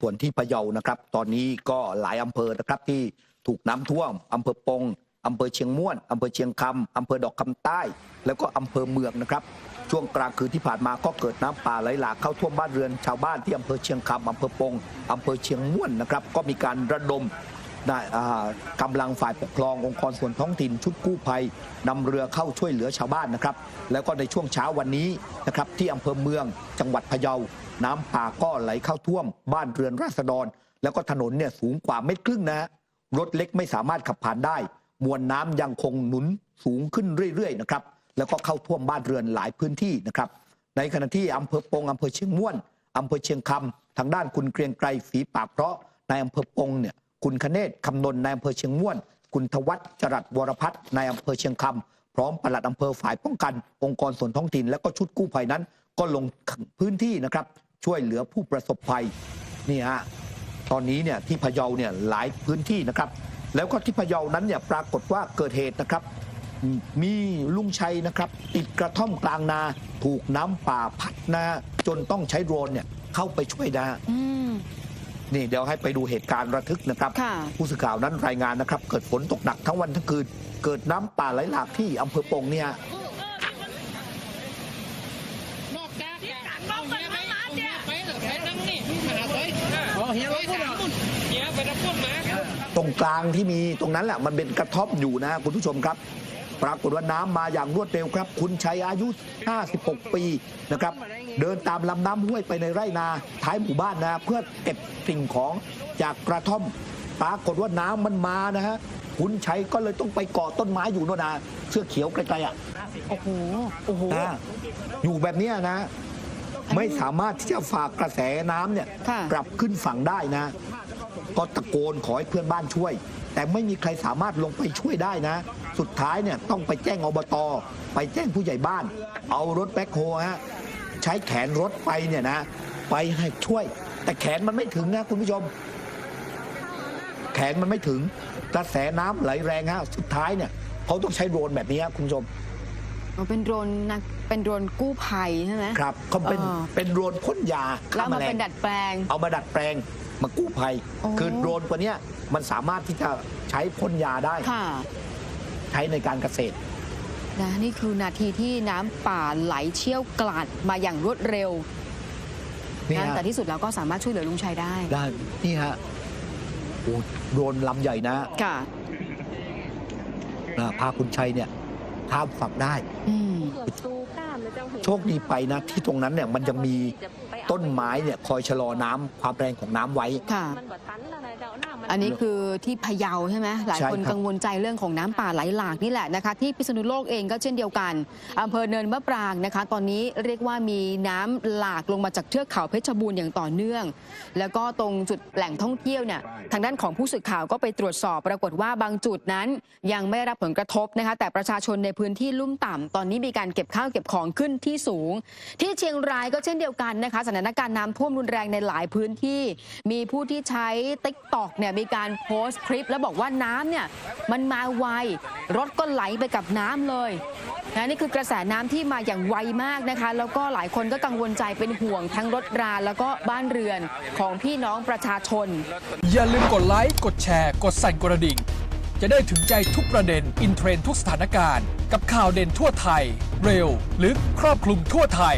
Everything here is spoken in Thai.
ส่วนที่พะเยานะครับ ตอนนี้ก็หลายอำเภอนะครับที่ถูกน้ำท่วมอำเภอปงอำเภอเชียงม่วนอำเภอเชียงคำอำเภอดอกคำใต้ แล้วก็อำเภอเมืองนะครับ ช่วงกลางคืนที่ผ่านมาก็เกิดน้ำป่าไหลหลากเข้าท่วมบ้านเรือนชาวบ้านที่อำเภอเชียงคำอำเภอปงอำเภอเชียงม่วนนะครับ ก็มีการระดม ได้กำลังฝ่ายปกครององค์กรส่วนท้องถิ่นชุดกู้ภัยนำเรือเข้าช่วยเหลือชาวบ้านนะครับ แล้วก็ในช่วงเช้าวันนี้นะครับที่อำเภอเมืองจังหวัดพะเยา น้ำป่าก็ไหลเข้าท่วม บ้านเรือนราษฎร แล้วก็ถนนเนี่ยสูงกว่าเมตรครึ่งนะฮะรถเล็กไม่สามารถขับผ่านได้ มวลน้ำยังคงหนุนสูงขึ้นเรื่อยๆนะครับแล้วก็เข้าท่วมบ้านเรือนหลายพื้นที่นะครับ ในขณะที่อำเภอปงอำเภอเชียงม่วนอำเภอเชียงคำทางด้านคุณเกรียงไกรฝีปากเพราะในอำเภอปงเนี่ย คุณคเนศคำนนในอำเภอเชียงม่วน คุณทวัฒน์จรัสวรพัฒน์ในอำเภอเชียงคำพร้อมปลัดอำเภอฝ่ายป้องกัน องค์กรส่วนท้องถิ่น และก็ชุดกู้ภัยนั้น ก็ลงพื้นที่นะครับ ช่วยเหลือผู้ประสบภัยนี่ฮะตอนนี้เนี่ยที่พะเยาเนี่ยหลายพื้นที่นะครับ แล้วก็ที่พะเยานั้นเนี่ยปรากฏว่าเกิดเหตุนะครับ มีลุงชัยนะครับ ติดกระท่อมกลางนา ถูกน้ำป่าพัดนะจนต้องใช้โดรนเนี่ยเข้าไปช่วยนะ นี่เดี๋ยวให้ไปดูเหตุการณ์ระทึกนะครับค่ะผู้สื่อข่าวนั้นรายงานนะครับ เกิดฝนตกหนักทั้งวันทั้งคืน เกิดน้ำป่าไหลหลากที่อำเภอปงเนี่ยนอกจากเอาเฮียไปเอาเฮียไปเหรอไปนั่งนี่มาหาไปเอาเฮียไปถามคุณเฮียไปรับพูดมาตรงกลางที่มีตรงนั้นแหละมันเป็นกระท่อมอยู่นะคุณผู้ชมครับ ปรากฏว่าน้ำมาอย่างรวดเร็วครับ คุณชัยอายุ 56 ปีนะครับ เดินตามลำน้ำห้วยไปในไร่นาท้ายหมู่บ้านนะเพื่อเก็บสิ่งของจากกระท่อม ปรากฏว่าน้ำมันมานะฮะคุณชัยก็เลยต้องไปเกาะต้นไม้อยู่โน่นนะเสื้อเขียวไกลๆอะโอ้โหโอ้โหอ่าอยู่แบบเนี้ยนะ ไม่สามารถที่จะฝากกระแสน้ำเนี่ยค่ะกลับขึ้นฝั่งได้นะ ก็ตะโกนขอให้เพื่อนบ้านช่วย แต่ไม่มีใครสามารถลงไปช่วยได้นะ สุดท้ายเนี่ยต้องไปแจ้งอบต ไปแจ้งผู้ใหญ่บ้าน เอารถแบ็คโฮฮะใช้แขนรถไปเนี่ยนะ ไปให้ช่วย แต่แขนมันไม่ถึงนะคุณผู้ชม แขนมันไม่ถึงกระแสน้ำไหลแรงฮะสุดท้ายเนี่ยเขาต้องใช้โดรนแบบนี้ครับคุณผู้ชมมันเป็นโดรนนะเป็นโดรนกู้ภัยใช่ไหมครับเขาเป็นเออเป็นโดรนพ่นยาแล้ฆ่าวแมมันลเป็งนดัดแปลง เอามาดัดแปลง มากู้ภัย โอ้ คือโดรนตัวเนี้ยมันสามารถที่จะใช้พ่นยาได้ ค่ะ ใช้ในการเกษตร นะนี่คือนาทีที่น้ำป่าไหลเชี่ยวกลาดมาอย่างรวดเร็วนี่นะฮะแต่ที่สุดแล้วก็สามารถช่วยเหลือลุงชัยได้ ได้นี่ฮะโอ้โดรนลำใหญ่นะค่ะ นะพาคุณชัยเนี่ยข้ามฝั่งได้ อืม โชคดีไปนะ ที่ตรงนั้นเนี่ยมันจะมี ต้นไม้เนี่ยคอยชะลอน้ำความแรงของน้ำไว้ ค่ะ อันนี้คือที่พะเยาใช่ไหมหลายใช่คนครับ กังวลใจเรื่องของน้ำป่าไหลหลากนี่แหละนะคะ ที่พิษณุโลกเองก็เช่นเดียวกันอำเภอเนินมะปรางนะคะ ตอนนี้เรียกว่ามีน้ำหลากลงมาจากเทือกเขาเพชรบูรณ์อย่างต่อเนื่อง แล้วก็ตรงจุดแหล่งท่องเที่ยวเนี่ยทางด้านของผู้สื่อข่าวก็ไปตรวจสอบ ปรากฏว่าบางจุดนั้น ยังไม่ได้รับผลกระทบนะคะ แต่ประชาชนในพื้นที่ลุ่มต่ำตอนนี้มีการเก็บข้าวเก็บของขึ้นที่สูง ที่เชียงรายก็เช่นเดียวกันนะคะสถานการณ์น้ำท่วมรุนแรงในหลายพื้นที่ มีผู้ที่ใช้ติ๊กตอกเนี่ยมีการโพสต์คลิป แล้วบอกว่าน้ำเนี่ยมันมาไว รถก็ไหลไปกับน้ำเลยนะนี่คือกระแสน้ำที่มาอย่างไวมากนะคะ แล้วก็หลายคนก็กังวลใจเป็นห่วงทั้งรถราแล้วก็บ้านเรือนของพี่น้องประชาชน อย่าลืมกดไลค์ กดแชร์ กดสั่นกระดิ่ง จะได้ถึงใจทุกประเด็น อินเทรนทุกสถานการณ์ กับข่าวเด่นทั่วไทย เร็ว ลึกครอบคลุมทั่วไทย